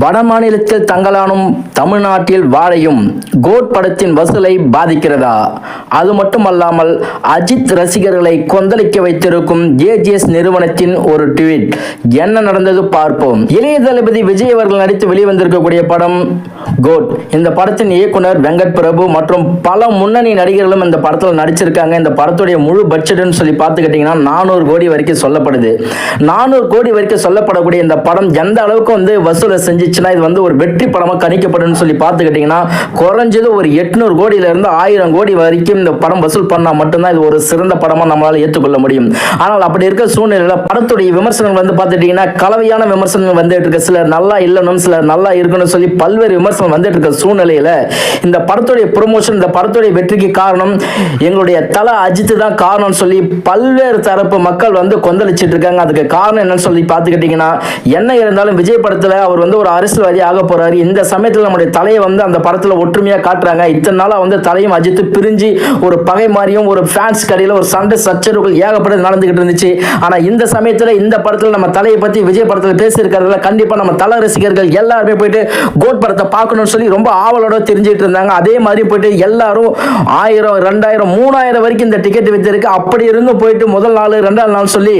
வட மாநிலத்தில் தங்கலானும் தமிழ்நாட்டில் வாழையும் கோட் படத்தின் வசூலை பாதிக்கிறதா? அது மட்டுமல்லாமல் அஜித் ரசிகர்களை கொந்தளிக்க வைத்திருக்கும் ஏஜிஎஸ் நிறுவனத்தின் ஒரு ட்வீட். என்ன நடந்தது பார்ப்போம். இளைய தளபதி விஜய் அவர்கள் நடித்து வெளிவந்திருக்கக்கூடிய படம் கோட். இந்த படத்தின் இயக்குனர் வெங்கட் பிரபு மற்றும் பல முன்னணி நடிகர்களும் இந்த படத்தில் நடிச்சிருக்காங்க. இந்த படத்துடைய முழு பட்ஜெட்னு சொல்லி பார்த்துக்கிட்டிங்கன்னா நானூறு கோடி வரைக்கும் சொல்லப்படுது. நானூறு கோடி வரைக்கும் சொல்லப்படக்கூடிய இந்த படம் எந்த அளவுக்கு வந்து வசூலை செஞ்சு செஞ்சிச்சுன்னா இது வந்து ஒரு வெற்றி படமாக கணிக்கப்படும் சொல்லி பார்த்துக்கிட்டிங்கன்னா குறைஞ்சது ஒரு எட்நூறு கோடியிலிருந்து ஆயிரம் கோடி வரைக்கும் இந்த படம் வசூல் பண்ணால் மட்டும்தான் இது ஒரு சிறந்த படமாக நம்மளால் ஏற்றுக்கொள்ள முடியும். ஆனால் அப்படி இருக்க சூழ்நிலையில் படத்துடைய விமர்சனங்கள் வந்து பார்த்துட்டிங்கன்னா கலவையான விமர்சனங்கள் வந்துட்டு இருக்கு சிலர் நல்லா இல்லைனும் சிலர் நல்லா இருக்கணும்னு சொல்லி பல்வேறு விமர்சனம் வந்துட்டு இருக்க சூழ்நிலையில் இந்த படத்துடைய ப்ரொமோஷன் இந்த படத்துடைய வெற்றிக்கு காரணம் எங்களுடைய தலை அஜித் தான் காரணம்னு சொல்லி பல்வேறு தரப்பு மக்கள் வந்து கொந்தளிச்சிட்டு இருக்காங்க. அதுக்கு காரணம் என்னன்னு சொல்லி பார்த்துக்கிட்டிங்கன்னா என்ன இருந்தாலும் விஜய் படத்தில் அவர் வந்து ஒரு அரசியல்வாதி ஆக போறாரு. இந்த சமயத்தில் நம்முடைய தலையை வந்து அந்த படத்தில் ஒற்றுமையாக காட்டுறாங்க. இத்தனை நாளாக வந்து தலையும் அஜித்து பிரிஞ்சு ஒரு பகை மாதிரியும் ஒரு ஃபேன்ஸ் கடையில் ஒரு சண்டை சச்சரவுகள் ஏகப்பட்டது நடந்துகிட்டு இருந்துச்சு. ஆனால் இந்த சமயத்தில் இந்த படத்தில் நம்ம தலையை பற்றி விஜய் படத்தில் பேசியிருக்கிறதுல கண்டிப்பாக நம்ம தலை ரசிகர்கள் எல்லாருமே போயிட்டு கோட் படத்தை பார்க்கணும்னு சொல்லி ரொம்ப ஆவலோட தெரிஞ்சுட்டு இருந்தாங்க. அதே மாதிரி போயிட்டு எல்லாரும் ஆயிரம் ரெண்டாயிரம் மூணாயிரம் வரைக்கும் இந்த டிக்கெட் வித்திருக்கு அப்படி இருந்தும் போயிட்டு முதல் நாள் ரெண்டாவது நாள் சொல்லி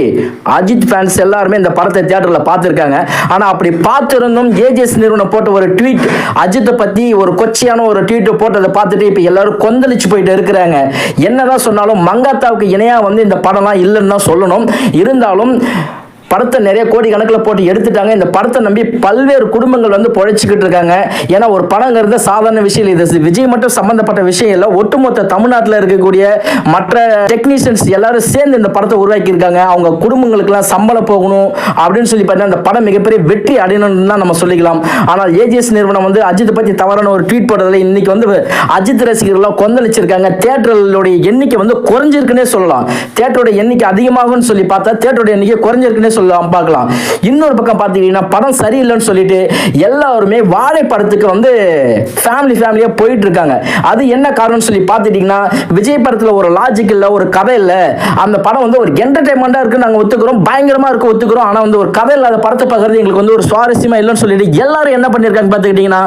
அஜித் ஃபேன்ஸ் எல்லாருமே இந்த படத்தை தியேட்டரில் பார்த்துருக்காங்க. ஆனால் அப்படி பார்த்துருந்தும் ஏஜிஎஸ் நிறுவனம் போட்ட ஒரு ட்வீட் அஜித்தை பற்றி ஒரு கொச்சையான ஒரு ட்வீட் போட்டதை பார்த்துட்டு இப்போ எல்லாரும் கொந்தளிச்சு போயிட்டு இருக்கிறாங்க. என்னதான் சொன்னாலும் மங்காத்தாவுக்கு இணையாக வந்து இந்த படம்லாம் இல்லைன்னு தான் சொல்லணும். இருந்தாலும் படத்தை நிறைய கோடி கணக்கில் போட்டு எடுத்துட்டாங்க. இந்த படத்தை நம்பி பல்வேறு குடும்பங்கள் வந்து பொழைச்சிக்கிட்டு இருக்காங்க. ஏன்னா ஒரு படங்கிறது சாதாரண விஷயம் இல்லை. இது விஜய் மட்டும் சம்பந்தப்பட்ட விஷயம் இல்லை. ஒட்டுமொத்த தமிழ்நாட்டில் இருக்கக்கூடிய மற்ற டெக்னீஷியன்ஸ் எல்லாரும் சேர்ந்து இந்த படத்தை உருவாக்கியிருக்காங்க. அவங்க குடும்பங்களுக்கெல்லாம் சம்பளம் போகணும் அப்படின்னு சொல்லி பார்த்தீங்கன்னா அந்த படம் மிகப்பெரிய வெற்றி அடையணும்னு தான் நம்ம சொல்லிக்கலாம். ஆனால் ஏஜிஎஸ் நிறுவனம் வந்து அஜித் பற்றி தவறான ஒரு ட்வீட் போடுறதுல இன்னைக்கு வந்து அஜித் ரசிகர்கள்லாம் கொந்தளிச்சிருக்காங்க. தேட்டர்களுடைய எண்ணிக்கை வந்து குறைஞ்சிருக்குன்னே சொல்லலாம். தேட்டருடைய எண்ணிக்கை அதிகமாகும்னு சொல்லி பார்த்தா தேட்டருடைய எண்ணிக்கை குறைஞ்சிருக்குன்னே சொல்லலாம். சொல்லலாம் பார்க்கலாம். இன்னொரு பக்கம் பார்த்தீங்கன்னா படம் சரியில்லைன்னு சொல்லிட்டு எல்லாருமே வாழை படத்துக்கு வந்து ஃபேமிலி ஃபேமிலியாக போயிட்டு இருக்காங்க அது என்ன காரணம்னு சொல்லி பார்த்துட்டிங்கன்னா விஜய் படத்தில் ஒரு லாஜிக் இல்லை ஒரு கதை இல்லை. அந்த படம் வந்து ஒரு என்டர்டைன்மெண்ட்டாக இருக்குது நாங்கள் ஒத்துக்கிறோம். பயங்கரமாக இருக்க ஒத்துக்கிறோம். ஆனால் வந்து ஒரு கதை இல்லாத படத்தை பார்க்குறது எங்களுக்கு வந்து ஒரு சுவாரஸ்யமாக இல்லைன்னு சொல்லிட்டு எல்லாரும் என்ன பண்ணியிருக்காங்க பார்த்துக்கிட்டிங்கன்னா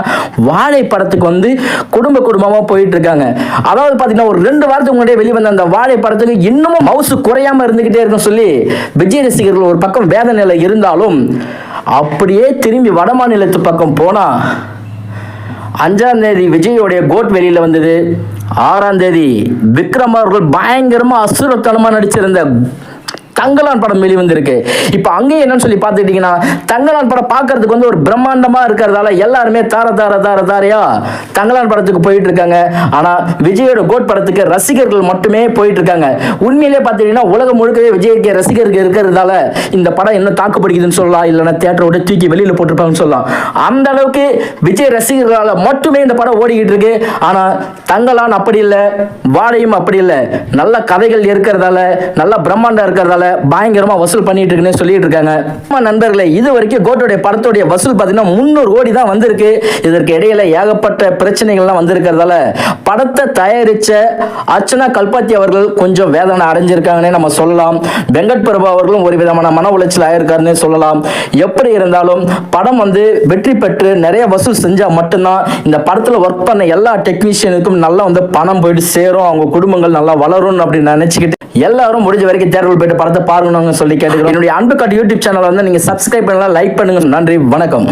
வாழை படத்துக்கு வந்து குடும்ப குடும்பமாக போயிட்டு இருக்காங்க அதாவது பார்த்தீங்கன்னா ஒரு ரெண்டு வாரத்துக்கு முன்னாடியே வெளிவந்த அந்த வாழை படத்துக்கு இன்னமும் மவுசு குறையாமல் இருந்துக்கிட்டே இருக்குன்னு சொல்லி விஜய் ரசிகர்கள் ஒரு பக்கம் வேதனையில் இருந்தாலும் அப்படியே திரும்பி வட மாநிலத்து பக்கம் போனால் அஞ்சாம் தேதி விஜயோடைய கோட் வெளியில் வந்தது. ஆறாம் தேதி விக்ரம் அவர்கள் பயங்கரமாக அசுரத்தனமாக நடிச்சிருந்த தங்கலான் படம் வெளிவந்திருக்கு இப்போ அங்கேயும் என்னன்னு சொல்லி பார்த்துக்கிட்டிங்கன்னா தங்கலான் படம் பார்க்கறதுக்கு வந்து ஒரு பிரம்மாண்டமாக இருக்கிறதால எல்லாருமே தார தார தார தாரையா தங்கலான் படத்துக்கு போயிட்டு இருக்காங்க. ஆனால் விஜயோட கோட் படத்துக்கு ரசிகர்கள் மட்டுமே போயிட்டு இருக்காங்க. உண்மையிலே பார்த்துக்கிட்டிங்கன்னா உலகம் முழுக்கவே விஜய்க்கு ரசிகர்கள் இருக்கிறதால இந்த படம் என்ன தாக்குப்படுகிறதுன்னு சொல்லலாம். இல்லைன்னா தேட்டரோட தூக்கி வெளியில் போட்டிருப்பாங்கன்னு சொல்லலாம். அந்த அளவுக்கு விஜய் ரசிகர்களால் மட்டுமே இந்த படம் ஓடிக்கிட்டு இருக்கு. ஆனால் தங்கலான் அப்படி இல்லை வாழையும் அப்படி இல்லை. நல்ல கதைகள் இருக்கிறதால நல்ல பிரம்மாண்டம் இருக்கிறதால பயங்கரமா வசூல் பண்ணிட்டு இருக்குன்னு சொல்லிட்டு இருக்காங்க. நண்பர்களே இது வரைக்கும் கோட்டோடைய படத்துடைய வசூல் பார்த்தீங்கன்னா முந்நூறு கோடி தான் வந்திருக்கு. இதற்கு இடையில ஏகப்பட்ட பிரச்சனைகள்லாம் வந்திருக்கிறதால படத்தை தயாரிச்ச அர்ச்சனா கல்பாத்தி அவர்கள் கொஞ்சம் வேதனை அடைஞ்சிருக்காங்கன்னே நம்ம சொல்லலாம். வெங்கட் பிரபு அவர்களும் ஒரு விதமான மன உளைச்சல் ஆயிருக்காருன்னு சொல்லலாம். எப்படி இருந்தாலும் படம் வந்து வெற்றி பெற்று நிறைய வசூல் செஞ்சா மட்டும்தான் இந்த படத்துல ஒர்க் பண்ண எல்லா டெக்னீஷியனுக்கும் நல்லா வந்து பணம் போயிட்டு சேரும். அவங்க குடும்பங்கள் நல்லா வளரும் அப்படின்னு நினைச்சுக்கிட்டு எல்லாரும் முடிஞ்ச வரைக்கும் தேர்தல் போயிட்டு படத்தை பாருங்கன்னு சொல்லி கேட்டுக்கிறோம். என்னுடைய அன்பு காட்டு யூடியூப் சேனல் வந்து நீங்க சப்ஸ்கிரைப் பண்ணலாம் லைக் பண்ணுங்க. நன்றி வணக்கம்.